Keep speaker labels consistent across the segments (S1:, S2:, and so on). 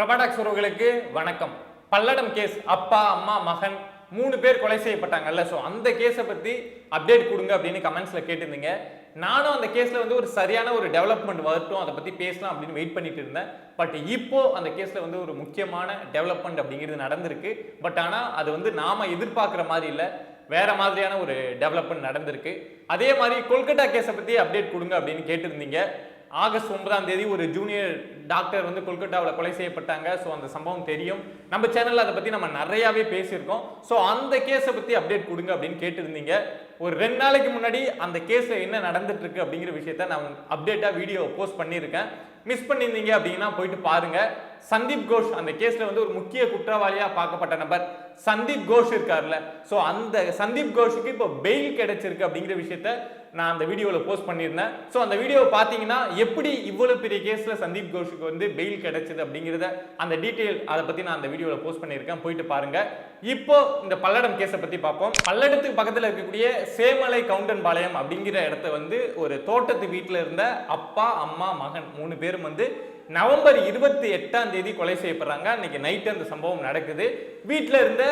S1: பிரபாடாக்ஸ் உறவுகளுக்கு வணக்கம். பல்லடம் கேஸ் அப்பா அம்மா மகன் மூணு பேர் கொலை செய்யப்பட்டாங்கல்ல. ஸோ அந்த கேஸை பற்றி அப்டேட் கொடுங்க அப்படின்னு கமெண்ட்ஸில் கேட்டிருந்தீங்க. நானும் அந்த கேஸில் வந்து ஒரு சரியான ஒரு டெவலப்மெண்ட் வரட்டும் அதை பற்றி பேசலாம் அப்படின்னு வெயிட் பண்ணிட்டு இருந்தேன். பட் இப்போ அந்த கேஸில் வந்து ஒரு முக்கியமான டெவலப்மெண்ட் அப்படிங்கிறது நடந்திருக்கு. பட் ஆனால் அது வந்து நாம் எதிர்பார்க்குற மாதிரி இல்லை. வேற மாதிரியான ஒரு டெவலப்மெண்ட் நடந்திருக்கு. அதே மாதிரி கொல்கட்டா கேஸை பற்றி அப்டேட் கொடுங்க அப்படின்னு கேட்டிருந்தீங்க. ஆகஸ்ட் ஒன்பதாம் தேதி ஒரு ஜூனியர் டாக்டர் வந்து கொல்கட்டாவில் கொலை செய்யப்பட்டாங்க. ஸோ அந்த சம்பவம் தெரியும். நம்ம சேனலில் அதை பற்றி நம்ம நிறையாவே பேசியிருக்கோம். ஸோ அந்த கேஸை பற்றி அப்டேட் கொடுங்க அப்படின்னு கேட்டிருந்தீங்க. ஒரு ரெண்டு நாளைக்கு முன்னாடி அந்த கேஸில் என்ன நடந்துட்டு இருக்கு அப்படிங்கிற விஷயத்த நான் அப்டேட்டாக வீடியோ போஸ்ட் பண்ணியிருக்கேன். மிஸ் பண்ணியிருந்தீங்க அப்படின்னா போயிட்டு பாருங்க. சந்தீப் கோஷ் அந்த கேஸில் வந்து ஒரு முக்கிய குற்றவாளியாக பார்க்கப்பட்ட நபர். சந்தீப் கோஷ் இருக்கார்ல. ஸோ அந்த சந்தீப் கோஷுக்கு இப்போ பெயில் கிடைச்சிருக்கு அப்படிங்கிற விஷயத்த நான் அந்த வீடியோவில் போஸ்ட் பண்ணியிருந்தேன். ஸோ அந்த வீடியோவை பார்த்தீங்கன்னா எப்படி இவ்வளோ பெரிய கேஸில் சந்தீப் கோஷுக்கு வந்து பெயில் கிடைச்சது அப்படிங்கிறத அந்த டீட்டெயில் அதை பற்றி நான் அந்த வீடியோவில் போஸ்ட் பண்ணியிருக்கேன். போயிட்டு பாருங்கள் இப்போ இந்த பல்லடம் கேஸை பற்றி பார்ப்போம். பல்லடத்துக்கு பக்கத்தில் இருக்கக்கூடிய சேமலை கவுண்டன் பாளையம் அப்படிங்கிற இடத்த வந்து ஒரு தோட்டத்து வீட்டில் இருந்த அப்பா அம்மா மகன் மூணு பேரும் வந்து நவம்பர் இருபத்தி எட்டாம் தேதி கொலை செய்யப்படுறாங்க. அன்னைக்கு நைட்டு அந்த சம்பவம் நடக்குது. வீட்டில் இருந்த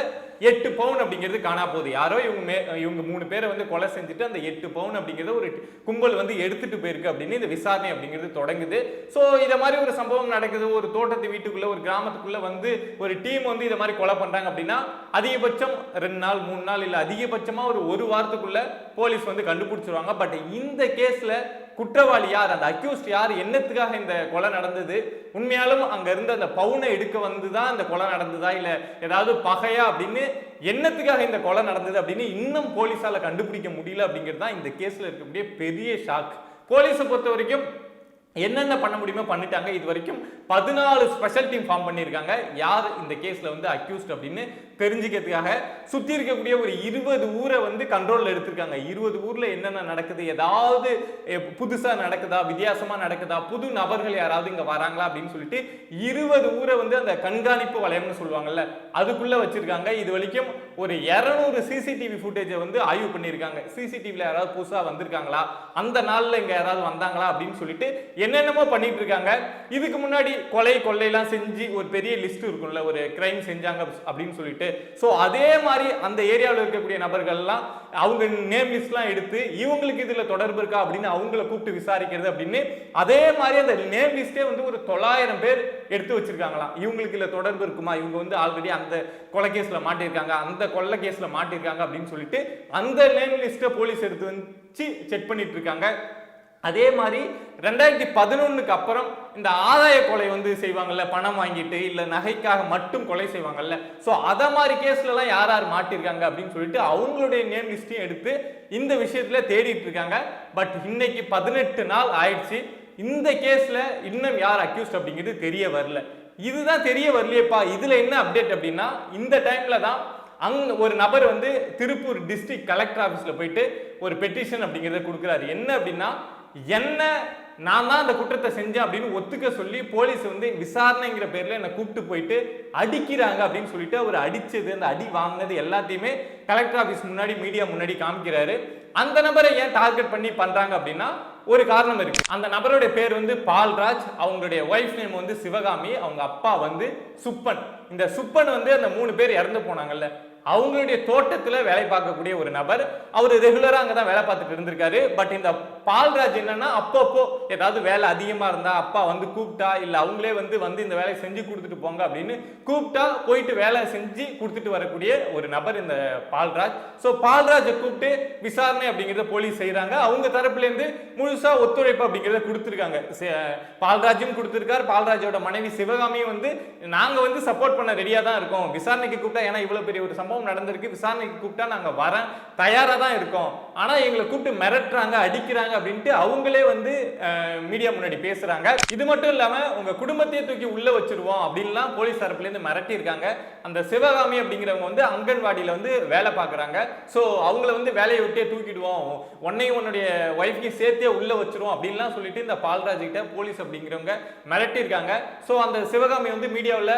S1: எட்டு பவுன் அப்படிங்கிறது காணா போகுது. யாரோ இவங்க மே இவங்க மூணு பேரை வந்து கொலை செஞ்சுட்டு அந்த எட்டு பவுன் அப்படிங்கிறத ஒரு கும்பல் வந்து எடுத்துட்டு போயிருக்கு அப்படின்னு இந்த விசாரணை அப்படிங்கிறது தொடங்குது. ஸோ இதை மாதிரி ஒரு சம்பவம் நடக்குது. ஒரு தோட்டத்து வீட்டுக்குள்ள ஒரு கிராமத்துக்குள்ள வந்து ஒரு டீம் வந்து இதை மாதிரி கொலை பண்றாங்க அப்படின்னா அதிகபட்சம் ரெண்டு நாள் மூணு நாள் இல்லை அதிகபட்சமா ஒரு ஒரு வாரத்துக்குள்ள போலீஸ் வந்து கண்டுபிடிச்சிருவாங்க. பட் இந்த கேஸ்ல குற்றவாளி யார்? அந்த அக்யூஸ்ட் யார்? என்னத்துக்காக இந்த கொலை நடந்தது? உண்மையாலும் அங்கே இருந்த அந்த பவுனை எடுக்க வந்து தான் அந்த கொலை நடந்ததா? இல்லை ஏதாவது பகையா அப்படின்னு என்னத்துக்காக இந்த கொலை நடந்தது அப்படின்னு இன்னும் போலீஸால் கண்டுபிடிக்க முடியல அப்படிங்கிறது தான் இந்த கேஸில் இருக்கக்கூடிய பெரிய ஷாக் போலீஸை பொறுத்த வரைக்கும் என்னென்ன பண்ண முடியுமோ பண்ணிட்டாங்க. இது வரைக்கும் பதினாலு ஸ்பெஷல் டீம் ஃபார்ம் பண்ணியிருக்காங்க. யார் இந்த கேஸில் வந்து அக்யூஸ்ட் அப்படின்னு தெரிஞ்சுக்கிறதுக்காக சுற்றி இருக்கக்கூடிய ஒரு இருபது ஊரை வந்து கண்ட்ரோலில் எடுத்திருக்காங்க. இருபது ஊரில் என்னென்ன நடக்குது? ஏதாவது புதுசாக நடக்குதா? வித்தியாசமாக நடக்குதா? புது நபர்கள் யாராவது இங்கே வராங்களா? அப்படின்னு சொல்லிட்டு இருபது ஊரை வந்து அந்த கண்காணிப்பு வளையம்னு சொல்லுவாங்கல்ல அதுக்குள்ளே வச்சுருக்காங்க. இது வரைக்கும் ஒரு இரநூறு சிசிடிவி ஃபுட்டேஜை வந்து ஆய்வு பண்ணியிருக்காங்க. சிசிடிவியில் யாராவது புதுசாக வந்திருக்காங்களா? அந்த நாளில் இங்கே யாராவது வந்தாங்களா? அப்படின்னு சொல்லிட்டு என்னென்னமோ பண்ணிட்டு இருக்காங்க. இதுக்கு முன்னாடி கொலை கொள்ளையெல்லாம் செஞ்சு ஒரு பெரிய லிஸ்ட் இருக்கும்ல ஒரு கிரைம் செஞ்சாங்க அப்படின்னு சொல்லிட்டு. ஸோ அதே மாதிரி அந்த ஏரியாவில் இருக்கக்கூடிய நபர்கள்லாம் அவங்க நேம் லிஸ்ட்லாம் எடுத்து இவங்களுக்கு இதில் தொடர்பு இருக்கா அப்படின்னு அவங்கள கூப்பிட்டு விசாரிக்கிறது அப்படின்னு அதே மாதிரி அந்த நேம் லிஸ்டே வந்து ஒரு தொள்ளாயிரம் பேர் எடுத்து வச்சிருக்காங்களாம். இவங்களுக்கு இல்லை தொடர்பு இருக்குமா? இவங்க வந்து ஆல்ரெடி அந்த கொலை கேஸில் மாட்டியிருக்காங்க. அந்த கொள்ளை கேஸில் மாட்டியிருக்காங்க அப்படின்னு சொல்லிட்டு அந்த நேம் லிஸ்ட்டை போலீஸ் எடுத்து வச்சு செக் பண்ணிட்டு இருக்காங்க. அதே மாதிரி ரெண்டாயிரத்தி பதினொன்னுக்கு அப்புறம் இந்த ஆதாய கொலை வந்து செய்வாங்கல்ல பணம் வாங்கிட்டு இல்ல நகைக்காக மட்டும் கொலை செய்வாங்கல்ல. ஸோ அத மாதிரி கேஸ்ல எல்லாம் யார் யார் மாட்டிருக்காங்க அப்படின்னு சொல்லிட்டு அவங்களுடைய நேம் லிஸ்டையும் எடுத்து இந்த விஷயத்துல தேடிட்டு இருக்காங்க. பட் இன்னைக்கு பதினெட்டு நாள் ஆயிடுச்சு. இந்த கேஸில் இன்னும் யார் அக்யூஸ்ட் அப்படிங்கிறது தெரிய வரல. இதுதான் தெரிய வரலையேப்பா. இதில் என்ன அப்டேட் அப்படின்னா இந்த டைமில் தான் அங் ஒரு நபர் வந்து திருப்பூர் டிஸ்ட்ரிக்ட் கலெக்டர் ஆஃபீஸில் போயிட்டு ஒரு பெட்டிஷன் அப்படிங்கிறத கொடுக்குறாரு. என்ன அப்படின்னா என்ன நான் தான் அந்த குற்றத்தை செஞ்சேன் அப்படின்னு ஒத்துக்க சொல்லி போலீஸ் வந்து விசாரணைங்கிற பேரில் என்னை கூப்பிட்டு போயிட்டு அடிக்கிறாங்க அப்படின்னு சொல்லிட்டு அவர் அடித்தது அந்த அடி வாங்கினது எல்லாத்தையுமே கலெக்டர் ஆஃபீஸ் முன்னாடி மீடியா முன்னாடி காமிக்கிறாரு. அந்த நபரை ஏன் டார்கெட் பண்ணி பண்ணுறாங்க அப்படின்னா ஒரு காரணம் இருக்கு. அந்த நபருடைய பேர் வந்து பால்ராஜ் அவங்களுடைய ஒய்ஃப் நேம் வந்து சிவகாமி அவங்க அப்பா வந்து சுப்பன். இந்த சுப்பன் வந்து அந்த மூணு பேர் இறந்து போனாங்கல்ல அவங்களுடைய தோட்டத்தில் வேலை பார்க்கக்கூடிய ஒரு நபர். அவர் ரெகுலராக அங்கே தான் வேலை பார்த்துட்டு இருந்திருக்காரு. பட் இந்த பால்ராஜ் என்னன்னா அப்பப்போ ஏதாவது வேலை அதிகமாக இருந்தா அப்பா வந்து கூப்பிட்டா இல்லை அவங்களே வந்து வந்து இந்த வேலையை செஞ்சு கொடுத்துட்டு போங்க அப்படின்னு கூப்பிட்டா போயிட்டு வேலை செஞ்சு கொடுத்துட்டு வரக்கூடிய ஒரு நபர் இந்த பால்ராஜ். ஸோ பால்ராஜை கூப்பிட்டு விசாரணை அப்படிங்கிறத போலீஸ் செய்கிறாங்க அவங்க தரப்புலேருந்து முழுசாக ஒத்துழைப்பு அப்படிங்கிறத கொடுத்துருக்காங்க. பால்ராஜும் கொடுத்துருக்காரு. பால்ராஜோட மனைவி சிவகாமியும் வந்து நாங்கள் வந்து சப்போர்ட் பண்ண ரெடியாக தான் இருக்கோம். விசாரணைக்கு கூப்பிட்டா ஏன்னா இவ்வளோ பெரிய ஒரு சம்பவம் நடந்திருக்கு. விசாரணைக்கு கூப்பிட்டா நாங்கள் வரேன். தயாராக தான் இருக்கோம். ஆனால் எங்களை கூப்பிட்டு மிரட்டுறாங்க அடிக்கிறாங்க அப்படின்ட்டு அவங்களே வந்து மீடியா முன்னாடி பேசுகிறாங்க இது மட்டும் இல்லாமல் உங்கள் குடும்பத்தையே தூக்கி உள்ளே வச்சிருவோம் அப்படின்லாம் போலீஸ் தரப்புலேருந்து மிரட்டியிருக்காங்க. அந்த சிவகாமி அப்படிங்கிறவங்க வந்து அங்கன்வாடியில் வந்து வேலை பார்க்குறாங்க. ஸோ அவங்கள வந்து வேலையை விட்டே தூக்கிடுவோம். உன்னையும் உன்னுடைய ஒய்ஃப்கையும் சேர்த்தே உள்ளே வச்சிருவோம் அப்படின்லாம் சொல்லிட்டு இந்த பால்ராஜ் கிட்ட போலீஸ் அப்படிங்கிறவங்க மிரட்டியிருக்காங்க. ஸோ அந்த சிவகாமி வந்து மீடியாவில்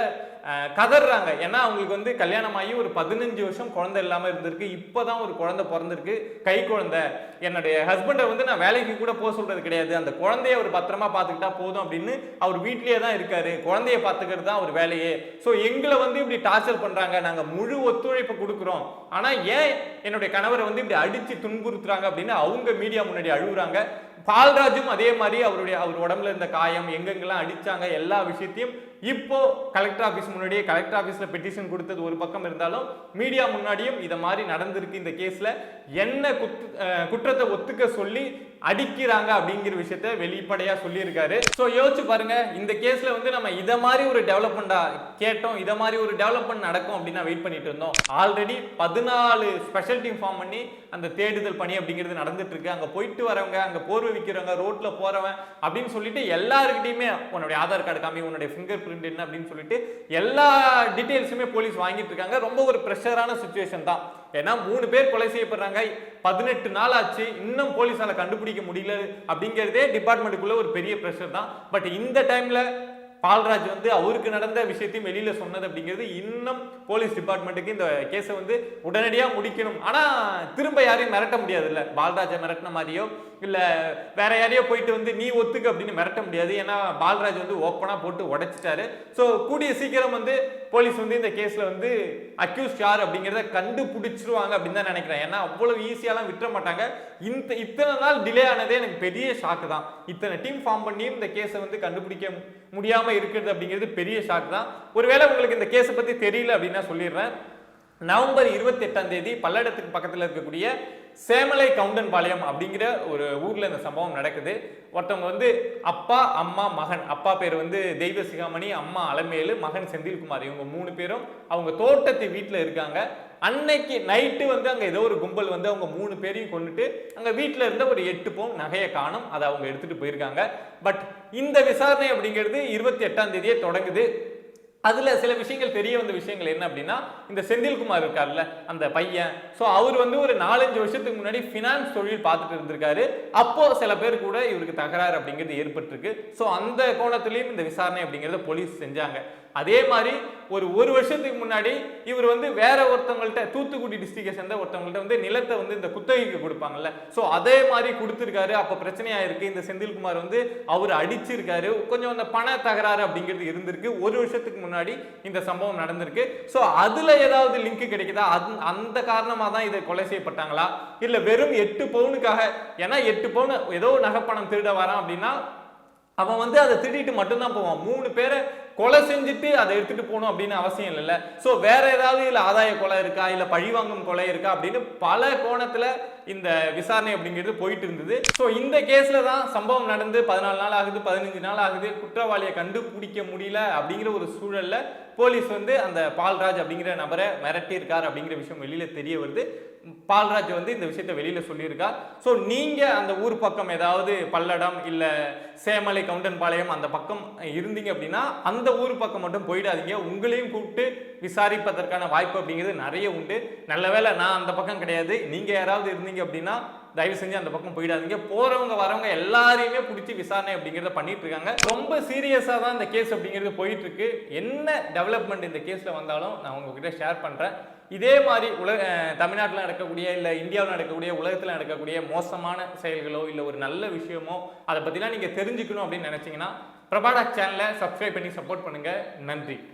S1: கதறாங்க ஏன்னா அவங்களுக்கு வந்து கல்யாணம் ஆகி ஒரு பதினஞ்சு வருஷம் குழந்தை இல்லாமல் இருந்திருக்கு. இப்போ தான் ஒரு குழந்தை பிறந்திருக்கு. கை குழந்தை. என்னுடைய ஹஸ்பண்டை வந்து நான் வேலைக்கு கூட போக சொல்கிறது கிடையாது. அந்த குழந்தைய அவர் பத்திரமா பார்த்துக்கிட்டா போதும் அப்படின்னு அவர் வீட்லேயே தான் இருக்காரு. குழந்தைய பார்த்துக்கிறது தான் அவர் வேலையே. ஸோ எங்களை வந்து இப்படி டார்ச்சர் பண்ணுறாங்க நாங்கள் முழு ஒத்துழைப்பு கொடுக்குறோம். ஆனால் ஏன் என்னுடைய கணவரை வந்து இப்படி அடித்து துன்புறுத்துறாங்க அப்படின்னு அவங்க மீடியா முன்னாடி அழுகுறாங்க. பால்ராஜும் அதே மாதிரி அவருடைய அவர் உடம்புல இருந்த காயம் எங்கெங்கெல்லாம் அடிச்சாங்க எல்லா விஷயத்தையும் இப்போ கலெக்டர் ஆஃபீஸ் முன்னாடியே கலெக்டர் ஆஃபீஸில் பெட்டிஷன் கொடுத்தது ஒரு பக்கம் இருந்தாலும் மீடியா முன்னாடியும் இதை மாதிரி நடந்திருக்கு இந்த கேஸ்ல என்ன குத்து குற்றத்தை ஒத்துக்க சொல்லி அடிக்கிறாங்க அப்படிங்கிற விஷயத்த வெளிப்படையா சொல்லியிருக்காரு. ஸோ யோசிச்சு பாருங்க இந்த கேஸ்ல வந்து நம்ம இத மாதிரி ஒரு டெவலப்மெண்டா கேட்டோம் இத மாதிரி ஒரு டெவலப்மெண்ட் நடக்கும் அப்படின்னு வெயிட் பண்ணிட்டு இருந்தோம். ஆல்ரெடி பதினாலு ஸ்பெஷல் டீம் ஃபார்ம் பண்ணி அந்த தேடுதல் பணி அப்படிங்கிறது நடந்துட்டு இருக்கு. அங்க போயிட்டு வரவங்க அங்க போர்வை விற்கிறவங்க ரோட்ல போறவன் அப்படின்னு சொல்லிட்டு எல்லாருக்கிட்டையுமே உன்னுடைய ஆதார் கார்டு காமி உன்னுடைய ஃபிங்கர் பிரிண்ட் என்ன அப்படின்னு சொல்லிட்டு எல்லா டீட்டெயில்ஸுமே போலீஸ் வாங்கிட்டு இருக்காங்க. ரொம்ப ஒரு ப்ரெஷரான சுச்சுவேஷன் தான். ஏன்னா மூணு பேர் கொலை செய்யப்படுறாங்க. பதினெட்டு நாள் ஆச்சு இன்னும் போலீஸால கண்டுபிடிக்க முடியல அப்படிங்கிறதே டிபார்ட்மெண்ட்டுக்குள்ள ஒரு பெரிய ப்ரெஷர் தான். பட் இந்த டைம்ல பால்ராஜ் வந்து அவருக்கு நடந்த விஷயத்தையும் வெளியில சொன்னது அப்படிங்கிறது இன்னும் போலீஸ் டிபார்ட்மெண்ட்டுக்கு இந்த கேஸை வந்து உடனடியாக முடிக்கணும். ஆனா திரும்ப யாரையும் மிரட்ட முடியாதுல்ல. பால்ராஜை மிரட்டின மாதிரியோ இல்லை வேற யாரையோ போயிட்டு வந்து நீ ஒத்துக்கு அப்படின்னு மிரட்ட முடியாது. ஏன்னா பால்ராஜ் வந்து ஓப்பனாக போட்டு உடைச்சிட்டாரு. ஸோ கூடிய சீக்கிரம் வந்து போலீஸ் வந்து இந்த கேஸில் வந்து அக்யூஸ் யார் அப்படிங்கிறத கண்டுபிடிச்சிருவாங்க அப்படின்னு தான் நினைக்கிறேன். ஏன்னா அவ்வளவு ஈஸியாலாம் விட்டுற மாட்டாங்க. இந்த இத்தனை நாள் டிலே ஆனதே எனக்கு பெரிய ஷாக்கு தான். இத்தனை டீம் ஃபார்ம் பண்ணியும் இந்த கேஸை வந்து கண்டுபிடிக்க முடியாமல் இருக்கிறது அப்படிங்கிறது பெரிய ஷாக் தான். ஒருவேளை உங்களுக்கு இந்த கேஸை பற்றி தெரியல அப்படின்னா சொல்லிடுறேன். நவம்பர் இருபத்தி எட்டாம் தேதி பல்லடத்துக்கு பக்கத்தில் இருக்கக்கூடிய சேமலை கவுண்டன்பாளையம் அப்படிங்கிற ஒரு ஊரில் இந்த சம்பவம் நடக்குது. ஒருத்தவங்க வந்து அப்பா அம்மா மகன். அப்பா பேர் வந்து தெய்வ சிகாமணி அம்மா அலமேலு மகன் செந்தில்குமார். இவங்க மூணு பேரும் அவங்க தோட்டத்து வீட்டில் இருக்காங்க. அன்னைக்கு நைட்டு வந்து அங்கே ஏதோ ஒரு கும்பல் வந்து அவங்க மூணு பேரையும் கொண்டுட்டு அங்கே வீட்டில் இருந்த ஒரு எட்டு பவுன் நகையை காணும். அதை அவங்க எடுத்துகிட்டு போயிருக்காங்க. பட் இந்த விசாரணை அப்படிங்கிறது இருபத்தி எட்டாம் தேதியே தொடங்குது. அதில் சில விஷயங்கள் தெரிய வந்த விஷயங்கள் என்ன அப்படின்னா இந்த செந்தில்குமார் இருக்கார்ல அந்த பையன். ஸோ அவர் வந்து ஒரு நாலஞ்சு வருஷத்துக்கு முன்னாடி ஃபினான்ஸ் தொழில் பார்த்துட்டு இருந்திருக்காரு. அப்போ சில பேர் கூட இவருக்கு தகராறு அப்படிங்கிறது ஏற்பட்டிருக்கு. ஸோ அந்த கோணத்துலேயும் இந்த விசாரணை அப்படிங்கிறத போலீஸ் செஞ்சாங்க. அதே மாதிரி ஒரு ஒரு வருஷத்துக்கு முன்னாடி இவர் வந்து வேற ஒருத்தவங்கள்ட்ட தூத்துக்குடி டிஸ்ட்ரிக்டை சேர்ந்த ஒருத்தவங்கள்ட்ட வந்து நிலத்தை வந்து இந்த குத்தகைக்கு கொடுப்பாங்கல்ல. ஸோ அதே மாதிரி கொடுத்துருக்காரு. அப்போ பிரச்சனையாக இருக்கு இந்த செந்தில்குமார் வந்து அவர் அடிச்சிருக்காரு. கொஞ்சம் அந்த பண தகராறு அப்படிங்கிறது இருந்திருக்கு. ஒரு வருஷத்துக்கு முன்னாடி இந்த சம்பவம் நடந்திருக்கு. ஸோ அதில் ஏதாவது லிங்க் கிடைக்குதா? அது அந்த காரணமாக தான் இதை கொலை செய்யப்பட்டாங்களா? இல்லை வெறும் எட்டு பவுனுக்காக ஏன்னா எட்டு பவுன் ஏதோ நகைப்பணம் திருட வரான் அப்படின்னா அவன் வந்து அதை திருடிட்டு மட்டும்தான் போவான். மூணு பேரை கொலை செஞ்சுட்டு அதை எடுத்துட்டு போகணும் அப்படின்னு அவசியம் இல்லைல்ல. ஸோ வேற ஏதாவது இல்லை ஆதாய கொலை இருக்கா இல்லை பழிவாங்கும் கொலை இருக்கா அப்படின்னு பல கோணத்தில் இந்த விசாரணை அப்படிங்கிறது போயிட்டு இருந்தது. ஸோ இந்த கேஸில் தான் சம்பவம் நடந்து பதினாலு நாள் ஆகுது பதினஞ்சு நாள் ஆகுது. குற்றவாளியை கண்டுபிடிக்க முடியல அப்படிங்கிற ஒரு சூழலில் போலீஸ் வந்து அந்த பால்ராஜ் அப்படிங்கிற நபரை மிரட்டியிருக்கார் அப்படிங்கிற விஷயம் வெளியில் தெரிய வருது. பால்ராஜ் வந்து இந்த விஷயத்தை வெளியில் சொல்லியிருக்கார் ஸோ நீங்கள் அந்த ஊர் பக்கம் ஏதாவது பல்லடம் இல்லை சேமலை கவுண்டன்பாளையம் அந்த பக்கம் இருந்தீங்க அப்படின்னா அந்த ஊர் பக்கம் மட்டும் போயிடாதீங்க. உங்களையும் கூப்பிட்டு விசாரிப்பதற்கான வாய்ப்பு அப்படிங்கிறது நிறைய உண்டு. நல்ல வேளை நான் அந்த பக்கம் கிடையாது. நீங்கள் யாராவது இருந்தீங்க அப்படின்னா தயவு செஞ்சு அந்த பக்கம் போயிடாதீங்க. போறவங்க வரவங்க எல்லாரையுமே பிடிச்சி விசாரணை அப்படிங்கிறத பண்ணிட்டு இருக்காங்க. ரொம்ப சீரியஸாக தான் இந்த கேஸ் அப்படிங்கிறது போயிட்டு இருக்கு என்ன டெவலப்மெண்ட் இந்த கேஸ்ல வந்தாலும் நான் உங்ககிட்ட ஷேர் பண்றேன். இதே மாதிரி உலக தமிழ்நாட்டில் நடக்கக்கூடிய இல்லை இந்தியாவில் நடக்கக்கூடிய உலகத்தில் நடக்கக்கூடிய மோசமான செயல்களோ இல்லை ஒரு நல்ல விஷயமோ அதை பற்றிலாம் நீங்கள் தெரிஞ்சுக்கணும் அப்படின்னு நினச்சிங்கன்னா பிரபாடாக் சேனலை சப்ஸ்கிரைப் பண்ணி சப்போர்ட் பண்ணுங்கள் நன்றி.